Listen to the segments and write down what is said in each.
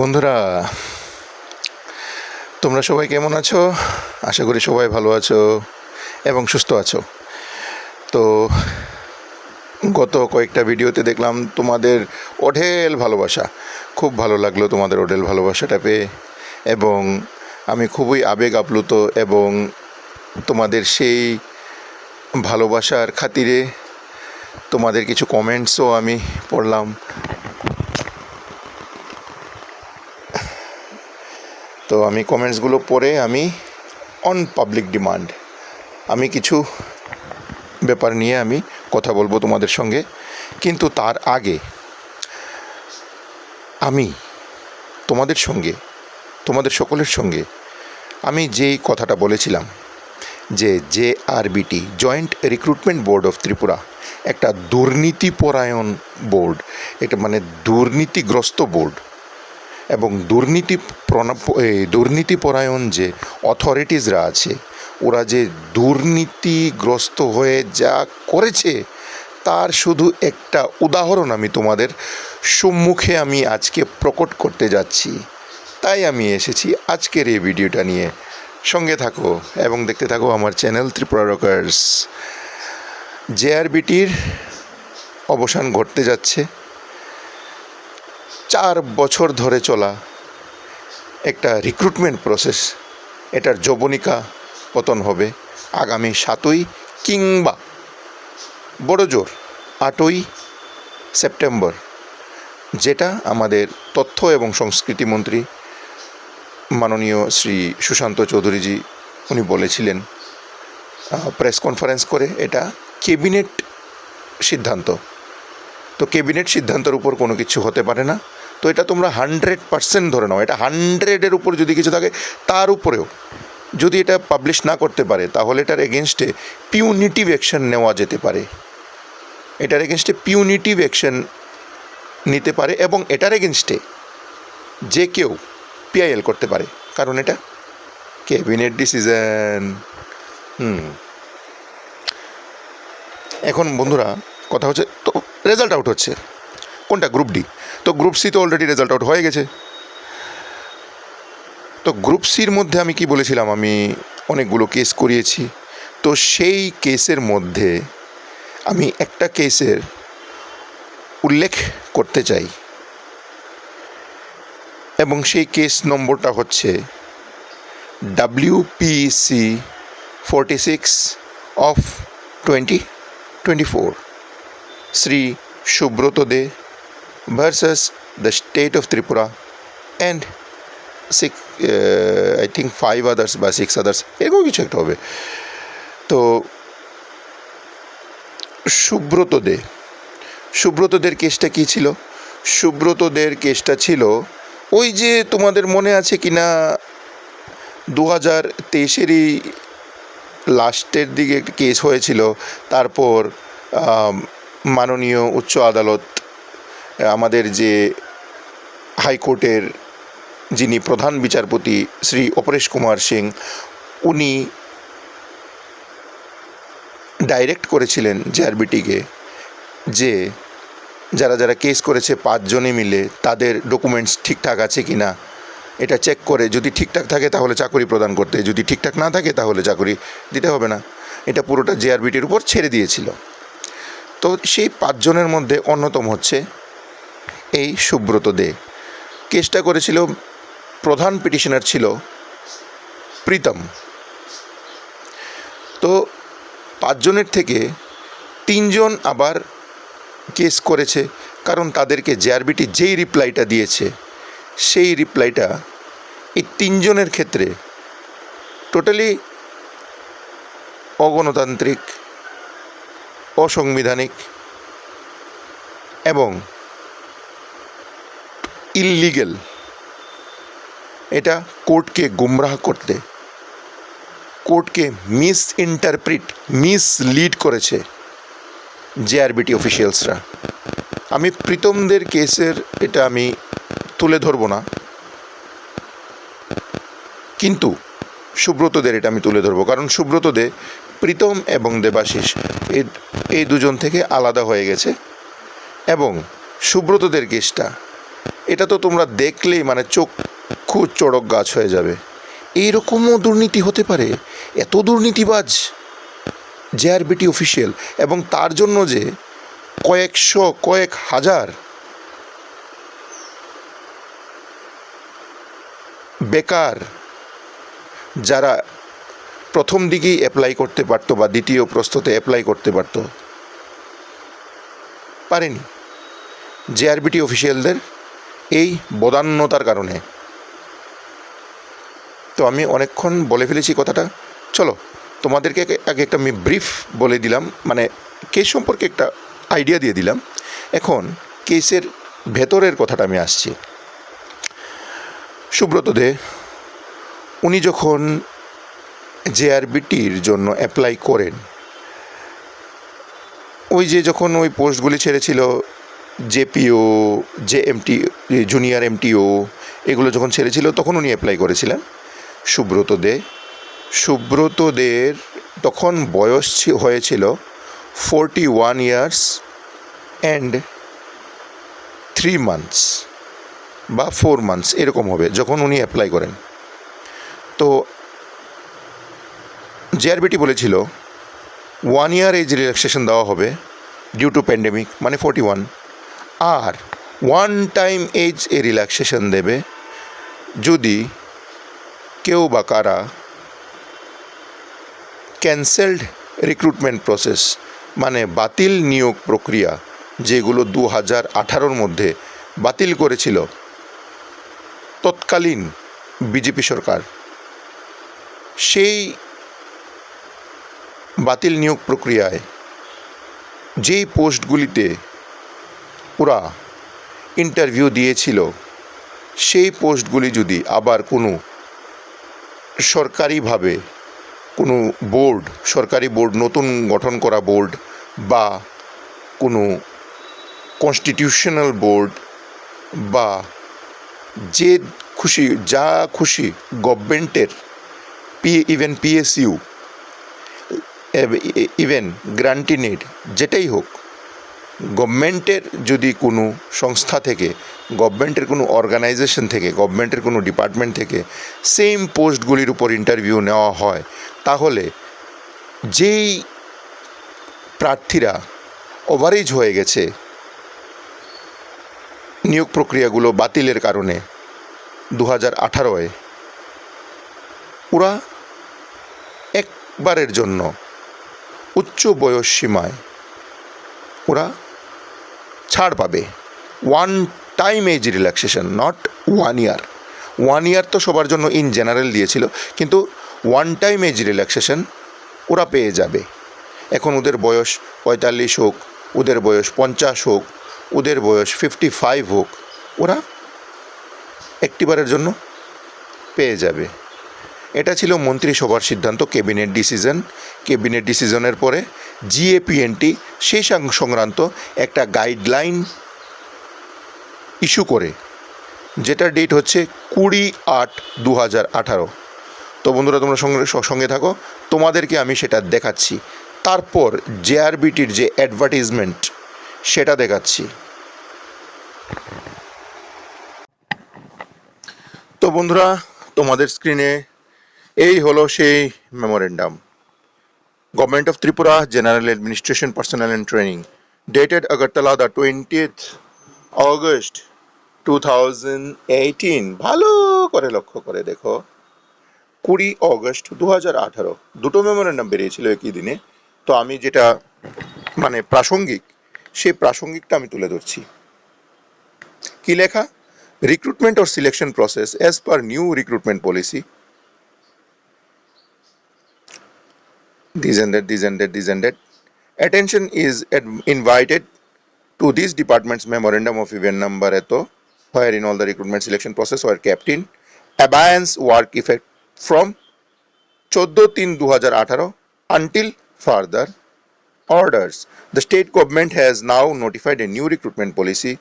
বন্ধুরা, তোমরা সবাই কেমন আছো? আশা করি সবাই ভালো আছো এবং সুস্থ আছো। তো গত কয়েকটা ভিডিওতে দেখলাম তোমাদের অঢেল ভালোবাসা। খুব ভালো লাগল তোমাদের অঢেল ভালোবাসাটা পেয়ে। এবং আমি খুবই আবেগ আপ্লুত এবং তোমাদের সেই ভালোবাসার খাতিরে তোমাদের কিছু কমেন্টসও আমি পড়লাম। তো আমি কমেন্টসগুলো পড়ে আমি অন পাবলিক ডিমান্ড আমি কিছু ব্যাপার নিয়ে আমি কথা বলব তোমাদের সঙ্গে, কিন্তু তার আগে আমি তোমাদের সঙ্গে, তোমাদের সকলের সঙ্গে আমি যেই কথাটা বলেছিলাম যে J RBT joint recruitment board of Tripura, একটা দুর্নীতিপরায়ণ বোর্ড এটা মানে দুর্নীতিগ্রস্ত বোর্ড এবং দুর্নীতি দুর্নীতিপরায়ণ যে অথরিটিসরা আছে, ওরা যে দুর্নীতিগ্রস্ত হয়ে যা করেছে, তার শুধু একটা উদাহরণ আমি তোমাদের সম্মুখে আমি আজকে প্রকট করতে যাচ্ছি। তাই আমি এসেছি আজকের এই ভিডিওটা নিয়ে। সঙ্গে থাকো এবং দেখতে থাকো আমার চ্যানেল ত্রিপুরা রকার্স। জেআরবিটির অবসান ঘটতে যাচ্ছে। চার বছর ধরে চলা একটা রিক্রুটমেন্ট প্রসেস এটার যবনিকা পতন হবে আগামী সাতই কিংবা বড় জোর আটই সেপ্টেম্বর। যেটা আমাদের তথ্য এবং সংস্কৃতি মন্ত্রী মাননীয় শ্রী সুশান্ত চৌধুরীজি উনি বলেছিলেন প্রেস কনফারেন্স করে এটা ক্যাবিনেট সিদ্ধান্ত। তো ক্যাবিনেট সিদ্ধান্তের উপর কোনো কিছু হতে পারে না। তো এটা তোমরা হান্ড্রেড পার্সেন্ট ধরে নাও। এটা হান্ড্রেডের উপর যদি কিছু থাকে, তার উপরেও যদি এটা পাবলিশ না করতে পারে, তাহলে এটার এগেনস্টে পিউনিটিভ অ্যাকশন নেওয়া যেতে পারে। এটার এগেনস্টে পিউনিটিভ অ্যাকশন নিতে পারে এবং এটার এগেনস্টে যে কেউ পিআইএল করতে পারে। কারণ এটা ক্যাবিনেট ডিসিশন। হুম। এখন বন্ধুরা কথা হচ্ছে, তো রেজাল্ট আউট হচ্ছে। কোনটা? গ্রুপ ডি তো গ্রুপ সি তো অলরেডি রেজাল্ট আউট হয়ে গেছে। তো গ্রুপ সির মধ্যে আমি কি বলেছিলাম? আমি অনেকগুলো কেস করিয়েছি। তো সেই কেসের মধ্যে আমি একটা কেসের উল্লেখ করতে চাই। এবং সেই কেস নম্বরটা হচ্ছে WPC forty six of twenty twenty four Shri Subrata De versus the state of Tripura and six I think five others বা সিক্স আদার্স এরকম কিছু একটা হবে। তো সুব্রত দে সুব্রতদের কেসটা কী ছিল? সুব্রতদের কেসটা ছিল ওই যে তোমাদের মনে আছে কি না দু হাজার তেইশেরই লাস্টের দিকে একটা কেস হয়েছিল, তারপর মাননীয় উচ্চ আদালত, আমাদের যে হাইকোর্টের যিনি প্রধান বিচারপতি শ্রী অপরেশ কুমার সিং, উনি ডাইরেক্ট করেছিলেন জেআরবিটিকে যে যারা যারা কেস করেছে পাঁচজনে মিলে তাদের ডকুমেন্টস ঠিকঠাক আছে কি না এটা চেক করে যদি ঠিকঠাক থাকে তাহলে চাকরি প্রদান করতে, যদি ঠিকঠাক না থাকে তাহলে চাকরি দিতে হবে না। এটা পুরোটা জেআরবিটির উপর ছেড়ে দিয়েছিল। তো সেই পাঁচজনের মধ্যে অন্যতম হচ্ছে এই সুব্রত দে। কেসটা করেছিল প্রধান পিটিশনার ছিল প্রীতম। তো পাঁচজনের থেকে তিনজন আবার কেস করেছে, কারণ তাদেরকে জেআরবিটি যেই রিপ্লাইটা দিয়েছে, সেই রিপ্লাইটা এই তিনজনের ক্ষেত্রে টোটালি অগণতান্ত্রিক অসাংবিধানিক এবং ইললিগেল এটা কোর্টকে গুমরাহ করতে, কোর্টকে মিস ইন্টারপ্রিট মিসলিড করেছে জেআরবিটি অফিসিয়ালসরা আমি প্রীতমদের কেসের এটা আমি তুলে ধরবো না, কিন্তু সুব্রতদের এটা আমি তুলে ধরবো। কারণ সুব্রত দে প্রীতম এবং দেবাশিস। এই দুজন থেকে আলাদা হয়ে গেছে। এবং সুব্রতদের কেসটা এটা তো তোমরা দেখলেই মানে চক্ষু চড়ক গাছ হয়ে যাবে। এইরকমও দুর্নীতি হতে পারে? এত দুর্নীতিবাজ? জেআরবিটি অফিসিয়াল এবং তার জন্য যে কয়েকশো কয়েক হাজার বেকার যারা প্রথম দিকেই অ্যাপ্লাই করতে পারতো বা দ্বিতীয় প্রস্তুতে অ্যাপ্লাই করতে পারতো। পারেনি। জেআরবিটি অফিসিয়ালদের এই বদান্যতার কারণে। তো আমি অনেকক্ষণ বলে ফেলেছি কথাটা। চলো, তোমাদেরকে আগে- একটা আমি ব্রিফ বলে দিলাম মানে কেস সম্পর্কে একটা আইডিয়া দিয়ে দিলাম। এখন কেসের ভেতরের কথাটা আমি আসছি। সুব্রত দে, উনি যখন জেআরবিটির জন্য অ্যাপ্লাই করেন। ওই যে যখন ওই পোস্টগুলি ছেড়েছিল JPO J MT junior MTO এগুলো যখন ছেড়েছিল, তখন উনি অ্যাপ্লাই করেছিলেন। সুব্রত দে। সুব্রত দের তখন বয়স হয়েছিল forty one years and three months বা ফোর মান্থস এরকম হবে, যখন উনি অ্যাপ্লাই করেন। তো জেআরবিটি বলেছিল ওয়ান ইয়ার এজ রিল্যাক্সেশন দেওয়া হবে ডিউ টু প্যান্ডেমিক মানে forty one R one time age a relaxation দেবে যদি কেউ বা কারা ক্যান্সেলড রিক্রুটমেন্ট প্রসেস মানে বাতিল নিয়োগ প্রক্রিয়া, যেগুলো দু হাজার আঠারোর মধ্যে বাতিল করেছিল, তৎকালীন বিজেপি সরকার, সেই বাতিল নিয়োগ প্রক্রিয়ায় যেই পোস্টগুলিতে ওরা ইন্টারভিউ দিয়েছিল, সেই পোস্টগুলি যদি আবার কোনো সরকারিভাবে কোনো বোর্ড, সরকারি বোর্ড, নতুন গঠন করা বোর্ড বা কোনো কনস্টিটিউশনাল বোর্ড বা যে খুশি, যা খুশি গভর্নমেন্টের P even PSU even grant in aid যেটাই হোক, গভর্নমেন্টের যদি কোনো সংস্থা থেকে, গভর্নমেন্টের কোনো অর্গানাইজেশন থেকে, গভর্নমেন্টের কোনো ডিপার্টমেন্ট থেকে সেম পোস্টগুলির উপর ইন্টারভিউ নেওয়া হয়, তাহলে যেই প্রার্থীরা ওভারেজ হয়ে গেছে, নিয়োগ প্রক্রিয়াগুলো বাতিলের কারণে দু হাজার আঠারোয়, ওরা একবারের জন্য উচ্চ বয়স সীমায় ওরা ছাড় পাবে। One time age relaxation not one year one year তো সবার জন্য ইন জেনারেল দিয়েছিল, কিন্তু ওয়ান টাইম এজ রিল্যাক্সেশন ওরা পেয়ে যাবে। এখন ওদের বয়স পঁয়তাল্লিশ হোক, ওদের বয়স পঞ্চাশ হোক, ওদের বয়স ফিফটি ফাইভ হোক, ওরা একটিবারের জন্য পেয়ে যাবে। এটা ছিল মন্ত্রিসভার সিদ্ধান্ত, ক্যাবিনেট ডিসিশন। ক্যাবিনেট ডিসিশনের পরে জিএপিএনটি সেই সংক্রান্ত একটা গাইডলাইন ইস্যু করে, যেটার ডেট হচ্ছে কুড়ি আট দু হাজার আঠারো। তো বন্ধুরা, তোমরা সঙ্গে সঙ্গে থাকো, তোমাদেরকে আমি সেটা দেখাচ্ছি। তারপর জেআরবিটির যে অ্যাডভার্টিজমেন্ট সেটা দেখাচ্ছি। তো বন্ধুরা, তোমাদের স্ক্রিনে এই হলো সেই memorandum government of Tripura general administration personnel and training dated Agartala the twentieth August two thousand eighteen ভালো করে লক্ষ্য করে দেখো। কুড়ি অগস্ট দু হাজার আঠারো। দুটো মেমোরেন্ডাম বেরিয়েছিল একই দিনে। তো আমি যেটা মানে প্রাসঙ্গিক সেই প্রাসঙ্গিকটা আমি তুলে ধরছি। কি লেখা? Recruitment or selection process as per new recruitment policy this and that, this and that, this and that. Attention is ad- invited to this department's memorandum of event number eto, wherein all the recruitment selection process were kept in abeyance work effect from 14 তিন দু হাজার আঠারো until further orders. The state government has now notified a new recruitment policy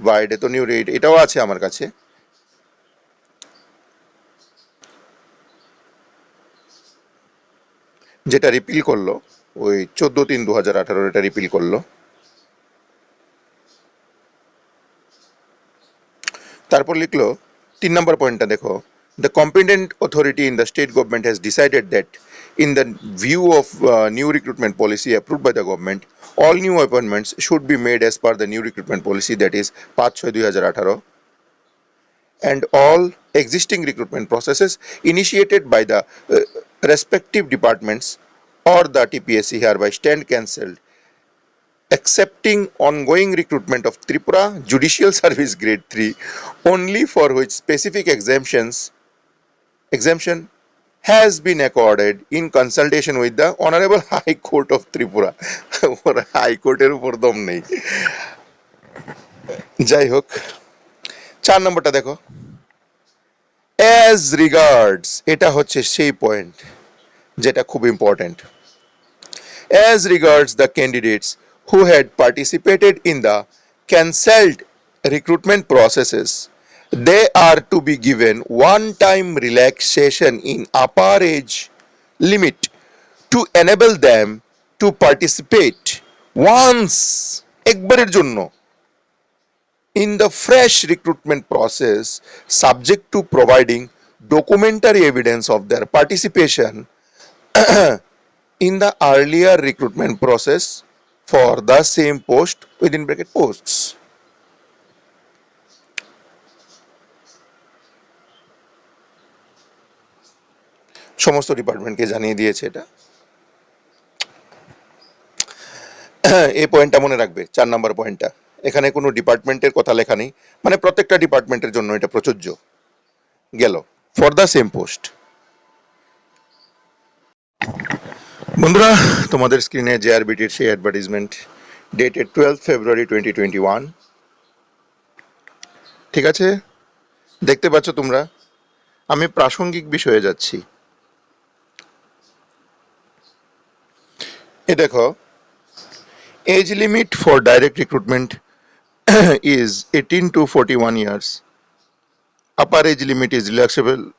via এত new এটাও আছে আমার কাছে যেটা রিপিল করল ওই চোদ্দ তিন দু হাজার আঠারো এটা রিপিল করল। তারপর লিখলো তিন নম্বর পয়েন্টটা দেখো the competent authority in the state government has decided that in the view of new recruitment policy approve by the government all new appointments should be made as per the new recruitment policy that is পাঁচ ছয় দুই হাজার আঠারো all existing recruitment processes initiated by the uh, respective departments or the TPSC hereby stand cancelled accepting ongoing recruitment of Tripura Judicial Service Grade 3 only for which specific exemptions exemption has been accorded in consultation with the Honorable High Court of Tripura ওর high কোর্টের উপর দম নেই যাই হোক চার নম্বরটা দেখো অ্যাজ রিগার্ডস এটা হচ্ছে সেই পয়েন্ট যেটা খুব important as regards the candidates who had participated in the cancelled recruitment processes they are to be given one time relaxation in upper age limit to enable them to participate once, একবারের জন্য in the fresh recruitment process subject to providing documentary evidence of their participation in the earlier recruitment process for the same post within bracket posts সমস্ত ডিপার্টমেন্টকে জানিয়ে দিয়েছে এটা এই পয়েন্টটা মনে রাখবে চার নাম্বার পয়েন্টটা এখানে কোনো ডিপার্টমেন্টের কথা লেখা নেই। মানে প্রত্যেকটা ডিপার্টমেন্টের জন্য এটা প্রযোজ্য। গেল। ফর দ্য সেম পোস্ট বন্ধুরা, তোমাদের স্ক্রিনে জেআরবিটির সেই advertisement dated twelve February twenty twenty one ঠিক আছে? দেখতে পাচ্ছ তোমরা, আমি প্রাসঙ্গিক বিষয়ে যাচ্ছি। এ দেখো age limit for direct recruitment is 18 to 41 years. Upper age limit is relaxable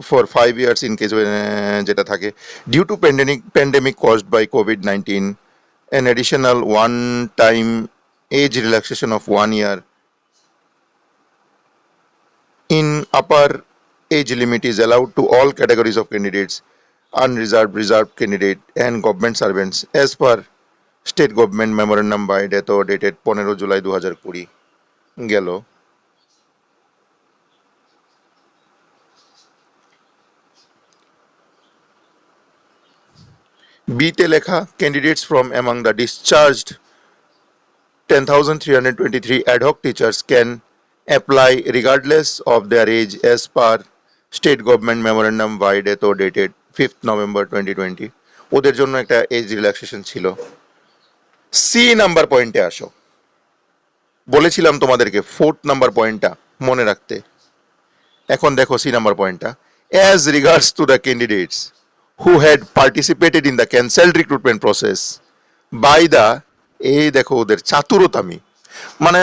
for five years in case uh, যেটা থাকে due to pandemic pandemic caused by COVID-19. An additional one time age relaxation of one year in upper age limit is allowed to all categories of candidates, unreserved, reserved candidate, and government servants as per state government memorandum by date O dated পনেরো জুলাই দু হাজার কুড়ি গেল। বিতে লেখা candidates from among the discharged ten thousand three teachers can apply regardless of their age as per state government memorandum by date O dated fifth November twenty twenty ওদের জন্য একটা এজ রিল্যাক্সেশন ছিল। সি নাম্বার পয়েন্টে আসো। বলেছিলাম তোমাদেরকে fourth number পয়েন্টটা মনে রাখতে। এখন দেখো সি নাম্বার পয়েন্টটা as regards to the candidates who had participated in the cancelled recruitment process by the এই দেখো ওদের চাতুরতামি। মানে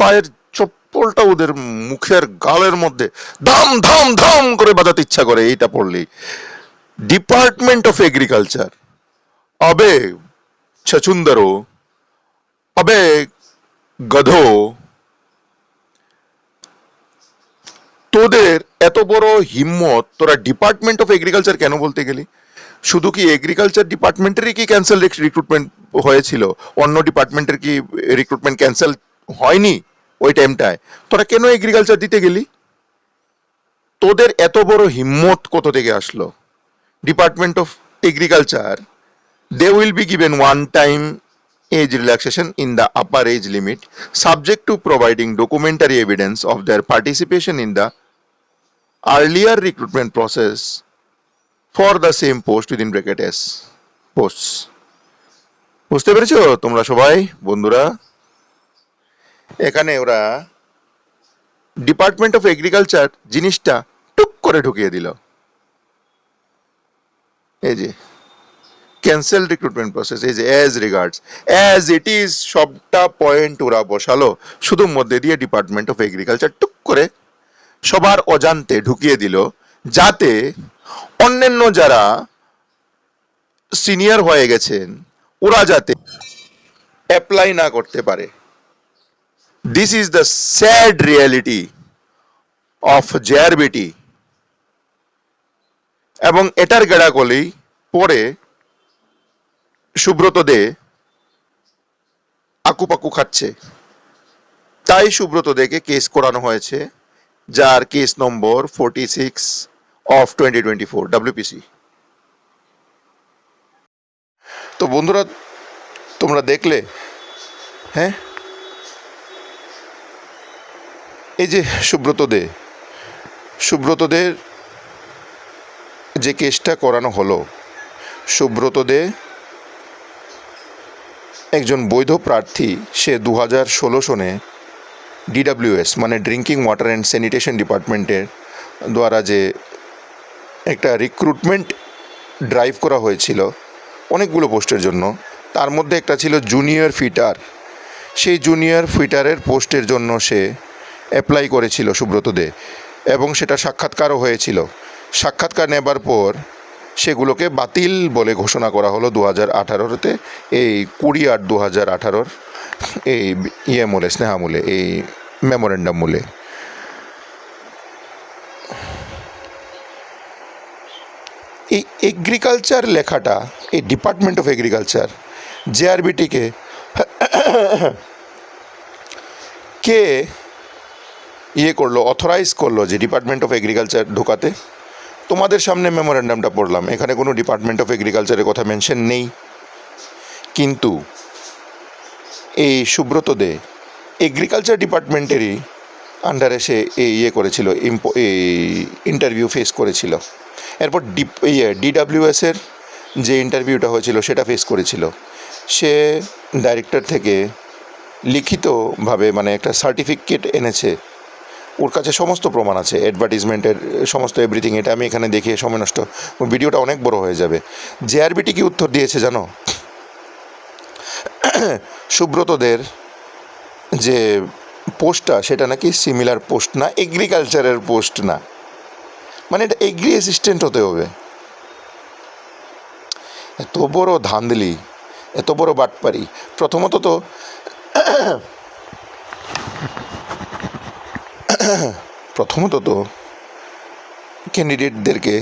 পায়ের চপ্পলটা ওদের মুখের গালের মধ্যে ধাম ধাম ধাম করে বাজাতে ইচ্ছা করে এইটা পড়লেই। ডিপার্টমেন্ট অফ এগ্রিকালচার আবে ছচুন্দরো অবে গধো তোদের এত বড় হিম্মত, তোরা ডিপার্টমেন্ট অফ এগ্রিকালচার কেন বলতে গেলি? শুধু কি এগ্রিকালচার ডিপার্টমেন্টেরই কি ক্যান্সেল রিক্রুটমেন্ট হয়েছিল? অন্য ডিপার্টমেন্টের কি রিক্রুটমেন্ট ক্যান্সেল হয়নি ওই টাইমটায় তোরা কেন এগ্রিকালচার দিতে গেলি? তোদের এত বড় হিম্মত কোথা থেকে আসলো? Department of agriculture they will be given one time age relaxation in the upper age limit subject to providing documentary evidence of their participation in the earlier recruitment process for the same post within bracket s posts বুঝতে পেরেছ তোমরা সবাই বন্ধুরা এখানে ওরা department of agriculture জিনিসটা টুক করে ঢুকিয়ে দিল এই যে ক্যান্সেল রিক্রুটমেন্ট প্রসেস যে as regards as it is সবটা পয়েন্ট ওরা বসালো, শুধু মধ্যে দিয়ে ডিপার্টমেন্ট অফ এগ্রিকালচার টুক করে সবার অজান্তে ঢুকিয়ে দিল, যাতে অন্যান্য যারা সিনিয়র হয়ে গেছেন, ওরা যাতে অ্যাপ্লাই না করতে পারে। This is the sad reality of JRBT এবং এটার গেড়াকলি পরে সুব্রত দে আকুপাকু খাচ্ছে। তাই সুব্রত দেকে কেস করানো হয়েছে, যার case number forty six of twenty twenty four WPC তো বন্ধুরা, তোমরা দেখলে হ্যাঁ? এই যে সুব্রত দে, সুব্রত দের যে কেসটা করানো হলো, সুব্রত দে একজন বৈধ প্রার্থী সে দু হাজার ষোলো সনে ডিডাব্লিউএস মানে ড্রিঙ্কিং ওয়াটার অ্যান্ড স্যানিটেশন ডিপার্টমেন্টের দ্বারা যে একটা রিক্রুটমেন্ট ড্রাইভ করা হয়েছিল অনেকগুলো পোস্টের জন্য, তার মধ্যে একটা ছিল জুনিয়র ফিটার সেই জুনিয়র ফিটারের পোস্টের জন্য সে অ্যাপ্লাই করেছিল সুব্রত দে, এবং সেটা সাক্ষাৎকারও হয়েছিল। সাক্ষাৎকার নেবার পর সেগুলোকে বাতিল বলে ঘোষণা করা হলো দু হাজার আঠারোতে। এই কুড়ি আট দু হাজার আঠারোর এই ইয়ে মূলে স্নেহামূলে এই মেমোরেন্ডাম মূলে। এই এগ্রিকালচার লেখাটা, এই ডিপার্টমেন্ট অফ এগ্রিকালচার জেআরবিটিকে কে ইয়ে করল অথরাইজ করল যে ডিপার্টমেন্ট অফ এগ্রিকালচার ঢোকাতে। তোমাদের সামনে মেমোরেন্ডামটা পড়লাম। এখানে কোনো ডিপার্টমেন্ট অফ এগ্রিকালচারের কথা মেনশন নেই। কিন্তু এই সুব্রত দে এগ্রিকালচার ডিপার্টমেন্টেরই আন্ডারে সে ইয়ে করেছিল ইন্টারভিউ ফেস করেছিল। এরপর ডি ইয়ে ডিডাব্লিউএসের যে ইন্টারভিউটা হয়েছিল, সেটা ফেস করেছিল। সে ডাইরেক্টর থেকে লিখিতভাবে মানে একটা সার্টিফিকেট এনেছে ওর কাছে সমস্ত প্রমাণ আছে অ্যাডভার্টিজমেন্টের সমস্ত এভরিথিং এটা আমি এখানে দেখিয়ে সময় নষ্ট ভিডিওটা অনেক বড় হয়ে যাবে। জেআরবিটি কি উত্তর দিয়েছে জানো? সুব্রতদের যে পোস্টটা, সেটা নাকি সিমিলার পোস্ট না এগ্রিকালচারের পোস্ট না। মানে এটা এগ্রি অ্যাসিস্ট্যান্ট হতে হবে। এত বড় ধান্দলি, এত বড় বাটপারি। প্রথমত তো প্রথমত তো ক্যান্ডিডেটদেরকে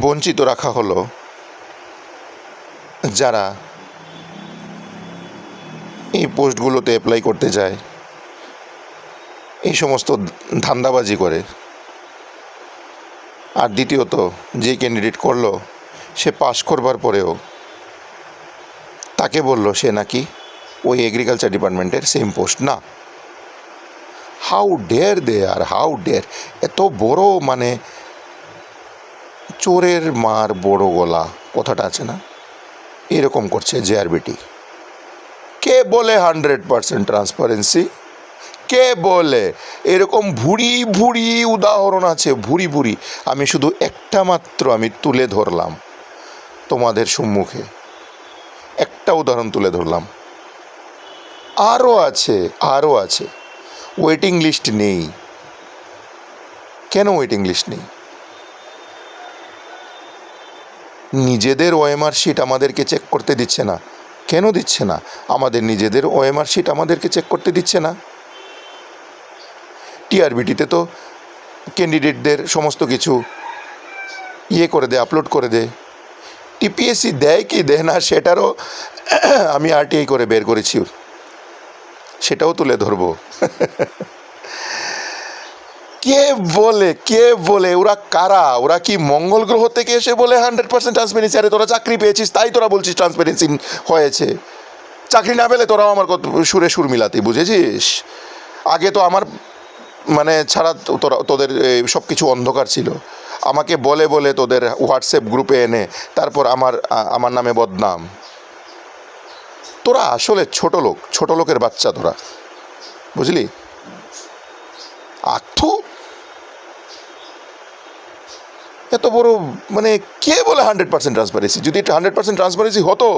বঞ্চিত রাখা হলো যারা এই পোস্টগুলোতে অ্যাপ্লাই করতে যায়, এই সমস্ত ধান্দাবাজি করে। আর দ্বিতীয়ত, যে ক্যান্ডিডেট করল, সে পাশ করবার পরেও তাকে বলল সে নাকি ওই এগ্রিকালচার ডিপার্টমেন্টের সেম পোস্ট না। How dare they are how dare এত বড় মানে চোরের মার বড় গলা, কথাটা আছে না? এরকম করছে জেআরবিটি কে বলে হান্ড্রেড পারসেন্ট ট্রান্সপারেন্সি কে বলে? এরকম ভুড়ি ভুড়ি উদাহরণ আছে ভুড়ি ভুড়ি আমি শুধু একটা মাত্র আমি তুলে ধরলাম তোমাদের সম্মুখে। একটা উদাহরণ তুলে ধরলাম। আরও আছে আরও আছে। ওয়েটিং লিস্ট নেই। কেন ওয়েটিং লিস্ট নেই? নিজেদের ওএমআর শিট আমাদেরকে চেক করতে দিচ্ছে না। কেন দিচ্ছে না? আমাদের নিজেদের ওএমআর শিট আমাদেরকে চেক করতে দিচ্ছে না। টিআরবিটিতে তো ক্যান্ডিডেটদের সমস্ত কিছু ইয়ে করে দে আপলোড করে দে। টিপিএসসি দেয় কি, দেয় না, সেটারও আমি আরটিআই করে বের করেছি। সেটাও তুলে ধরবো। কে বলে কে বলে, ওরা কারা? ওরা কি মঙ্গল গ্রহ থেকে এসে বলে হান্ড্রেড পার্সেন্ট ট্রান্সপারেন্সি আরে, তোরা চাকরি পেয়েছিস, তাই তোরা বলছিস ট্রান্সপারেন্সি হয়েছে। চাকরি না পেলে তোরাও আমার কত সুরে সুর মিলাতি, বুঝেছিস? আগে তো আমার মানে ছাড়া তোরা, তোদের সব কিছু অন্ধকার ছিল। আমাকে বলে বলে তোদের হোয়াটসঅ্যাপ গ্রুপে এনে, তারপর আমার আমার নামে বদনাম। তোরা আসলে ছোট লোক, ছোট লোকের বাচ্চা তোরা বুঝলি? আথু এত বড় মানে কে বলে হান্ড্রেড পার্সেন্ট ট্রান্সপারেন্সি যদি এটা হান্ড্রেড পার্সেন্ট ট্রান্সপারেন্সি হতো,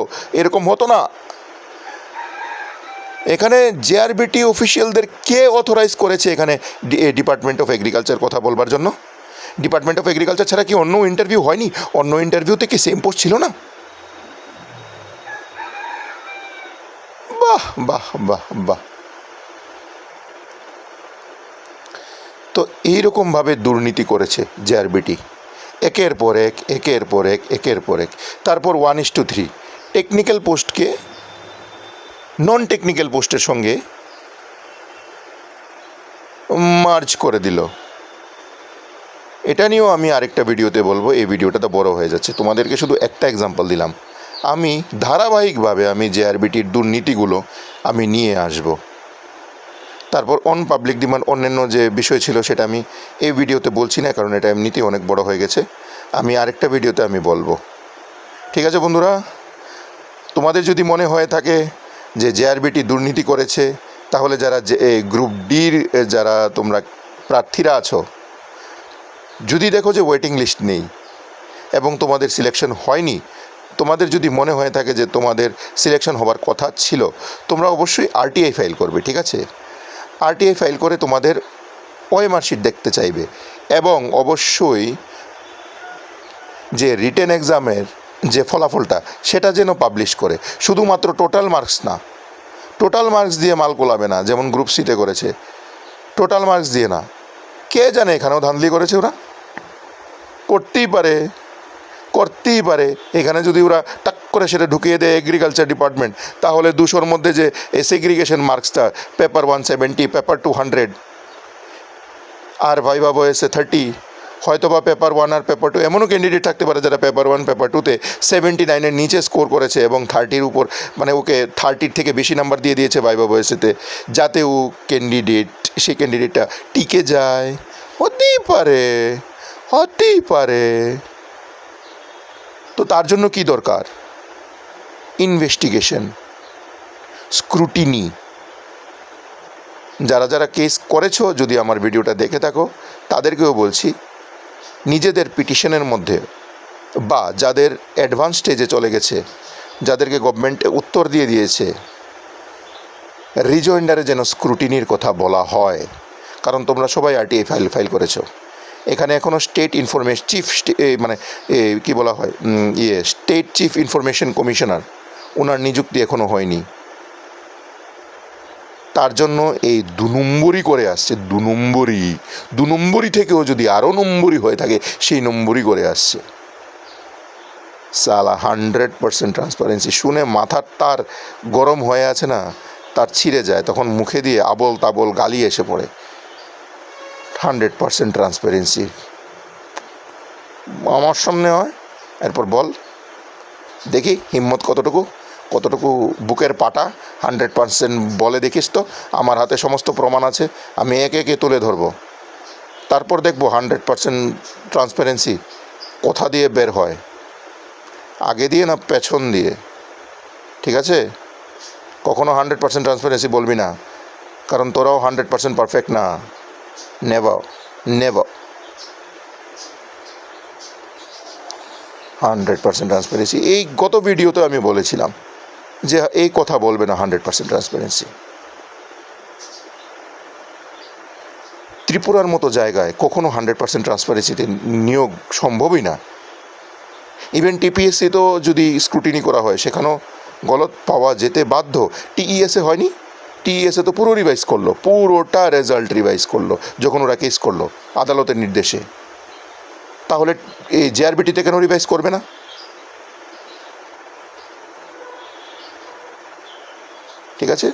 এরকম হতো না। এখানে জেআরবিটি অফিসিয়ালদের কে অথরাইজ করেছে এখানে ডিপার্টমেন্ট অফ এগ্রিকালচার কথা বলবার জন্য? ডিপার্টমেন্ট অফ এগ্রিকালচার ছাড়া কি অন্য ইন্টারভিউ হয়নি? অন্য ইন্টারভিউতে কি সেম পোস্ট ছিল না? বাহ বাহ বাহ বাহ। তো এইরকমভাবে দুর্নীতি করেছে জেআরবিটি একের পর এক, একের পর এক, একের পর এক। তারপর one is two three technical পোস্টকে non technical পোস্টের সঙ্গে মার্জ করে দিল। এটা নিয়েও আমি আরেকটা ভিডিওতে বলব, এই ভিডিওটা তো বড় হয়ে যাচ্ছে। তোমাদেরকে শুধু একটা এক্সাম্পল দিলাম। আমি ধারাবাহিকভাবে আমি জেআরবিটির দুর্নীতিগুলো আমি নিয়ে আসব। তারপর অন পাবলিক ডিমান্ড অন্যান্য যে বিষয় ছিল সেটা আমি এই ভিডিওতে বলছি না, কারণ এটা এমনিতেই অনেক বড় হয়ে গেছে। আমি আরেকটা ভিডিওতে আমি বলব। ঠিক আছে বন্ধুরা? তোমাদের যদি মনে হয়ে থাকে যে জেআরবিটি দুর্নীতি করেছে, তাহলে যারা যে গ্রুপ ডির যারা তোমরা প্রার্থীরা আছো, যদি দেখো যে ওয়েটিং লিস্ট নেই এবং তোমাদের সিলেকশন হয়নি তোমাদের যদি মনে হয়ে থাকে যে তোমাদের সিলেকশন হবার কথা ছিল, তোমরা অবশ্যই আরটিআই ফাইল করবে, ঠিক আছে? আরটিআই ফাইল করে তোমাদের ওএমআর শিট দেখতে চাইবে এবং অবশ্যই যে রিটেন এক্সামের যে ফলাফলটা, সেটা যেন পাবলিশ করে। শুধুমাত্র টোটাল মার্কস না টোটাল মার্কস দিয়ে মাল কোলাবে না, যেমন গ্রুপ সিতে করেছে। টোটাল মার্কস দিয়ে না। কে জানে এখানেও ধান্দলি করেছে ওরা? করতেই পারে। করতেই পারে। এখানে যদি ওরা টাক করে সেটা ঢুকিয়ে দেয় এগ্রিকালচার ডিপার্টমেন্ট তাহলে দুশোর মধ্যে যে segregation মার্কসটা paper one seventy paper two hundred আর ভাইবা বয়েসে থার্টি হয়তো বা পেপার ওয়ান আর পেপার টু এমনও ক্যান্ডিডেট থাকতে পারে যারা পেপার ওয়ান পেপার টুতে সেভেন্টি নাইনের নিচে স্কোর করেছে এবং থার্টির উপর মানে ওকে থার্টির থেকে বেশি নাম্বার দিয়ে দিয়েছে ভাইবা বয়েসেতে যাতে ও ক্যান্ডিডেট সেই ক্যান্ডিডেটটা টিকে যায়। হতেই পারে হতেই পারে। তো তার জন্য কি দরকার? ইনভেস্টিগেশন স্ক্রুটিনি যারা যারা কেস করেছ, যদি আমার ভিডিওটা দেখে থাকো, তাদেরকেও বলছি, নিজেদের পিটিশনের মধ্যে বা যাদের অ্যাডভান্স স্টেজে চলে গেছে, যাদেরকে গভর্নমেন্ট উত্তর দিয়ে দিয়েছে রিজয়েন্ডারে যেন স্ক্রুটিনির কথা বলা হয়। কারণ তোমরা সবাই আরটিআই ফাইল ফাইল করেছ। এখানে এখনও স্টেট ইনফরমেশন চিফ মানে কি বলা হয়? ইয়ে স্টেট চিফ ইনফরমেশন কমিশনার ওনার নিযুক্তি এখনও হয়নি। তার জন্য এই দু নম্বরই করে আসছে, দু নম্বরই দু নম্বরই থেকেও যদি আরও নম্বরই হয়ে থাকে, সেই নম্বরই করে আসছে। সালা হান্ড্রেড পার্সেন্ট ট্রান্সপারেন্সি শুনে মাথার তার গরম হয়ে আছে না, তার ছিঁড়ে যায়, তখন মুখে দিয়ে আবল তাবল গালি এসে পড়ে। হান্ড্রেড পার্সেন্ট ট্রান্সপারেন্সি আমার সামনে হয়, এরপর বল। দেখি হিম্মত কতটুকু কতটুকু বুকের পাটা হান্ড্রেড পার্সেন্ট বলে দেখিস তো, আমার হাতে সমস্ত প্রমাণ আছে, আমি একে একে তুলে ধরবো। তারপর দেখব হান্ড্রেড পার্সেন্ট ট্রান্সপারেন্সি কোথা দিয়ে বের হয়। আগে দিয়ে না পেছন দিয়ে? ঠিক আছে? কখনো হান্ড্রেড পার্সেন্ট ট্রান্সপারেন্সি বলবি না, কারণ তোরাও হান্ড্রেড পার্সেন্ট পারফেক্ট না। Never never hundred percent transparency এই গত ভিডিওতে আমি বলেছিলাম যে এই কথা বলবে না হান্ড্রেড পার্সেন্ট ট্রান্সপারেন্সি ত্রিপুরার মতো জায়গায় কখনো হান্ড্রেড পার্সেন্ট ট্রান্সপারেন্সিতে নিয়োগ সম্ভবই না। ইভেন টিপিএসসি তো যদি স্ক্রুটিনি করা হয়, সেখানেও গলত পাওয়া যেতে বাধ্য। টিইএসএ হয়নি? টিইএসএ তো পুরো রিভাইজ করল, পুরোটা রেজাল্ট রিভাইজ করল, যখন ওরা কেস করল আদালতের নির্দেশে। তাহলে এই জেআরবিটিতে কেন রিভাইজ করবে না? ঠিক আছে?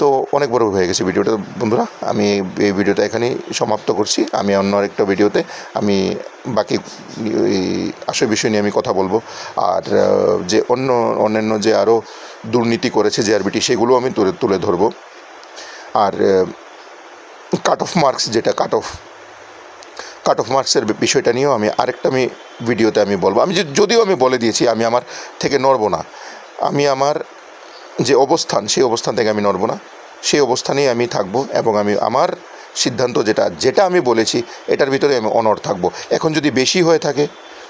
তো অনেক বড় হয়ে গেছে ভিডিওটা, বন্ধুরা। আমি এই ভিডিওটা এখানেই সমাপ্ত করছি। আমি অন্য আরেকটা ভিডিওতে আমি বাকি আসল বিষয় নিয়ে আমি কথা বলব। আর যে অন্য, অন্যান্য যে আরও দুর্নীতি করেছে যে জেআরবিটি সেগুলো আমি তুলে তুলে ধরবো। আর কাট অফ মার্কস যেটা কাট অফ কাট অফ মার্কসের বিষয়টা নিয়েও আমি আরেকটা আমি ভিডিওতে আমি বলব। আমি যদিও আমি বলে দিয়েছি, আমি আমার থেকে নড়বো না। আমি আমার যে অবস্থান, সেই অবস্থান থেকে আমি নড়বো না। সেই অবস্থানেই আমি থাকব এবং আমি আমার সিদ্ধান্ত যেটা যেটা আমি বলেছি, এটার ভিতরে আমি অনড় থাকব। এখন যদি বেশি হয়ে থাকে,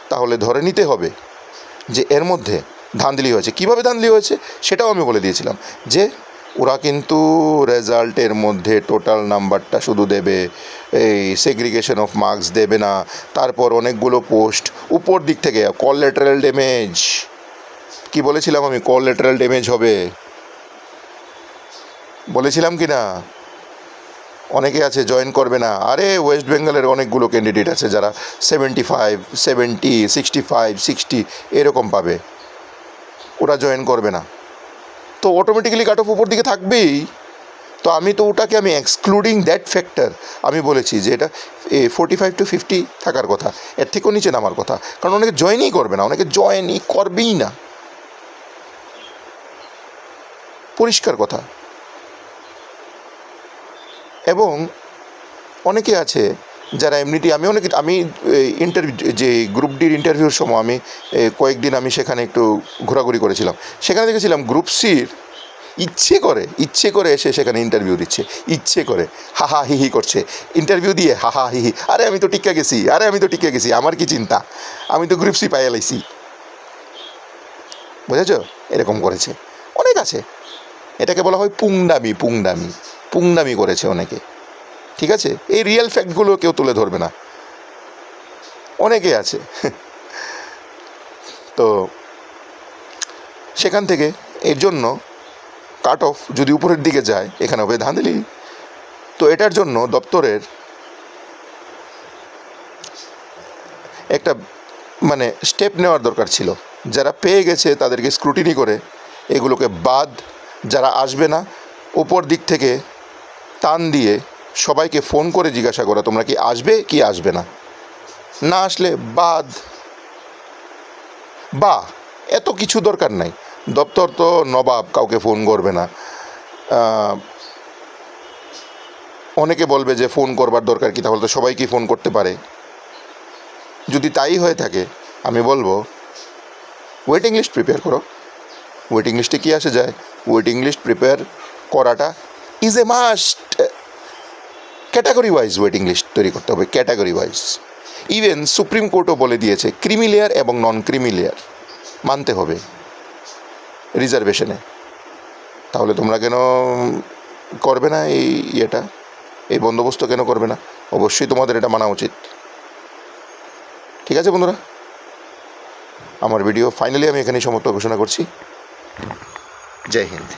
তাহলে ধরে নিতে হবে যে এর মধ্যে ধাঁধলি হয়েছে। কীভাবে ধাঁধলি হয়েছে? সেটাও আমি বলে দিয়েছিলাম যে ওরা কিন্তু রেজাল্টের মধ্যে টোটাল নাম্বারটা শুধু দেবে, এই সেগ্রিগেশন অফ মার্কস দেবে না। তারপর অনেকগুলো পোস্ট উপর দিক থেকে কল লেটারাল ড্যামেজ কি বলেছিলাম আমি? কল লেটারাল ড্যামেজ হবে। বলেছিলাম কি না? অনেকে আছে জয়েন করবে না। আরে ওয়েস্ট বেঙ্গলের অনেকগুলো ক্যান্ডিডেট আছে যারা seventy five seventy sixty five sixty এরকম পাবে। ওরা জয়েন করবে না। তো অটোমেটিক্যালি কাট অফ উপর দিকে থাকবেই। তো আমি তো ওটাকে আমি এক্সক্লুডিং দ্যাট ফ্যাক্টর আমি বলেছি যে এটা, এ ফোর্টি ফাইভ টু ফিফটি থাকার কথা। এর থেকেও নিচে নামার কথা। কারণ অনেকে জয়েনই করবে না, অনেকে জয়েনই করবেই না। পরিষ্কার কথা। এবং অনেকে আছে যারা এমনিটি আমি অনেক, আমি ইন্টারভিউ যে গ্রুপ ডির ইন্টারভিউর সময় আমি কয়েকদিন আমি সেখানে একটু ঘোরাঘুরি করেছিলাম। সেখানে দেখেছিলাম গ্রুপ সির ইচ্ছে করে ইচ্ছে করে এসে সেখানে ইন্টারভিউ দিচ্ছে, ইচ্ছে করে হাহা হিহি করছে। ইন্টারভিউ দিয়ে হাহা হিহি আরে আমি তো টিকা গেছি, আরে আমি তো টিকা গেছি, আমার কি চিন্তা? আমি তো গ্রুপ সি পাই এলাইছি বুঝেছ? এরকম করেছে। অনেক আছে। এটাকে বলা হয় পুংডামি পুংডামি। পুংডামি করেছে অনেকে। ঠিক আছে? এই রিয়েল ফ্যাক্টগুলো কেউ তুলে ধরবে না। অনেকে আছে। তো সেখান থেকে এর জন্য কাট অফ যদি উপরের দিকে যায়, এখানে হবে ধাঁধলি। তো এটার জন্য দপ্তরের একটা মানে স্টেপ নেওয়ার দরকার ছিল। যারা পেয়ে গেছে তাদেরকে স্ক্রুটিনি করে এগুলোকে বাদ যারা আসবে না, উপর দিক থেকে টান দিয়ে সবাইকে ফোন করে জিজ্ঞাসা করা, তোমরা কি আসবে কি আসবে না। না আসলে বাদ। বা, এত কিছু দরকার নাই। দপ্তর তো নবাব, কাউকে ফোন করবে না। অনেকে বলবে যে ফোন করবার দরকার কি, তাহলে তো সবাইকেই ফোন করতে পারে। যদি তাই হয়ে থাকে, আমি বলব ওয়েটিং লিস্ট প্রিপেয়ার করো। ওয়েটিং লিস্টে কী আসে যায়? ওয়েটিং লিস্ট প্রিপেয়ার করাটা is a must category wise waiting list তৈরি করতে হবে, ক্যাটাগরি ওয়াইজ ইভেন সুপ্রিম কোর্টও বলে দিয়েছে ক্রিমি লেয়ার এবং নন ক্রিমি লেয়ার মানতে হবে রিজার্ভেশনে তাহলে তোমরা কেন করবে না এই ইয়েটা? এই বন্দোবস্ত কেন করবে না? অবশ্যই তোমাদের এটা মানা উচিত। ঠিক আছে বন্ধুরা? আমার ভিডিও ফাইনালি আমি এখানেই সমাপ্ত ঘোষণা করছি। जय हिंद।